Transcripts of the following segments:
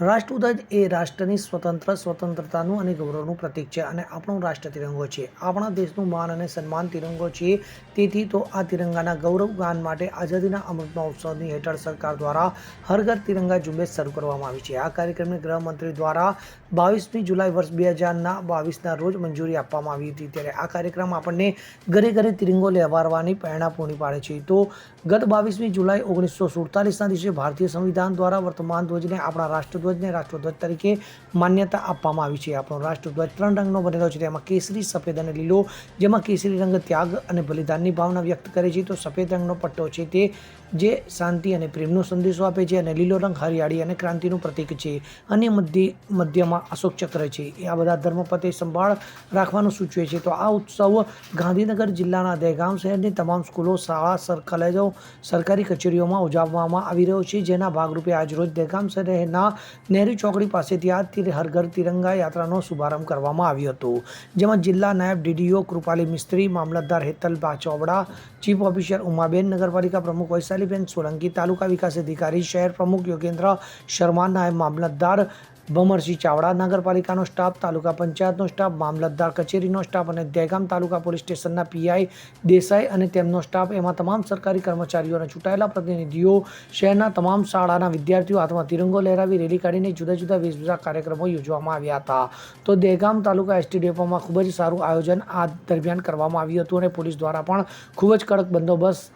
રાષ્ટ્રધ્વજ એ રાષ્ટ્રની સ્વતંત્ર સ્વતંત્રતાનું અને ગૌરવનું પ્રતીક છે અને આપણો રાષ્ટ્ર તિરંગો છે. આપણા દેશનું માન અને સન્માન તિરંગો છે. તેથી તો આ તિરંગાના ગૌરવ ગાન માટે આઝાદીના અમૃત મહોત્સવની હેઠળ સરકાર દ્વારા હર ઘર તિરંગા ઝુંબેશ શરૂ કરવામાં આવી છે. આ કાર્યક્રમને ગૃહમંત્રી દ્વારા બાવીસમી જુલાઈ વર્ષ બે હજારના બાવીસના રોજ મંજૂરી આપવામાં આવી હતી. ત્યારે આ કાર્યક્રમ આપણને ઘરે ઘરે તિરંગો લહેવારવાની પ્રેરણા પૂરી પાડે છે. તો ગત બાવીસમી જુલાઈ ઓગણીસો સુડતાલીસના દિવસે ભારતીય સંવિધાન દ્વારા વર્તમાન ધ્વજને આપણા રાષ્ટ્રધ્વજને રાષ્ટ્રધ્વજ તરીકે માન્યતા આપવામાં આવી છે. આપણો રાષ્ટ્રધ્વજ ત્રણ રંગનો બનેલો છે. તેમાં કેસરી, સફેદ અને લીલો, જેમાં કેસરી રંગ ત્યાગ અને બલિદાનની ભાવના વ્યક્ત કરે છે. તો સફેદ રંગનો પટ્ટો છે તે જે શાંતિ અને પ્રેમનો સંદેશો આપે છે અને લીલો રંગ હરિયાળી અને ક્રાંતિનું પ્રતીક છે અને મધ્ય, મધ્યમાં અશોક ચક્ર છે. એ આ બધા ધર્મપતે સંભાળ રાખવાનું સૂચવે છે. તો આ ઉત્સવ ગાંધીનગર જિલ્લાના દહેગામ શહેરની તમામ સ્કૂલો, શાળા, સર, કોલેજો, સરકારી કચેરીઓમાં ઉજવવામાં આવી રહ્યો છે. જેના ભાગરૂપે આજરોજ દહેગામ શહેરના નહેરુ ચોકડી પાસેથી આ હર ઘર તિરંગા યાત્રાનો શુભારંભ કરવામાં આવ્યો હતો, જેમાં જિલ્લા નાયબ ડીડીઓ કૃપાલી મિસ્ત્રી, મામલતદાર હેતલભા ચોવડા, ચીફ ઓફિસર ઉમાબેન, નગરપાલિકા પ્રમુખ વૈશાલીબેન સોલંકી, તાલુકા વિકાસ અધિકારી, શહેર પ્રમુખ યોગેન્દ્ર શર્મા, નાયબ મામલતદાર ભમરસિંહ ચાવડા નગરપાલિકાનો સ્ટાફ, તાલુકા પંચાયતનો સ્ટાફ, મામલતદાર કચેરીનો સ્ટાફ અને દહેગામ તાલુકા પોલીસ સ્ટેશનના પીઆઈ દેસાઈ અને તેમનો સ્ટાફ, એમાં તમામ સરકારી કર્મચારીઓ અને ચૂંટાયેલા પ્રતિનિધિઓ, શહેરના તમામ શાળાના વિદ્યાર્થીઓ હાથમાં તિરંગો લહેરાવી રેલી કાઢીને જુદા જુદા વેશભૂષા કાર્યક્રમો યોજવામાં આવ્યા હતા. તો દહેગામ તાલુકા એસટી ડેપોમાં ખૂબ જ સારું આયોજન આ દરમિયાન કરવામાં આવ્યું હતું અને પોલીસ દ્વારા પણ ખૂબ જ કડક બંદોબસ્ત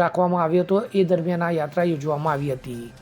રાખવામાં આવ્યો હતો. એ દરમિયાન આ યાત્રા યોજવામાં આવી હતી.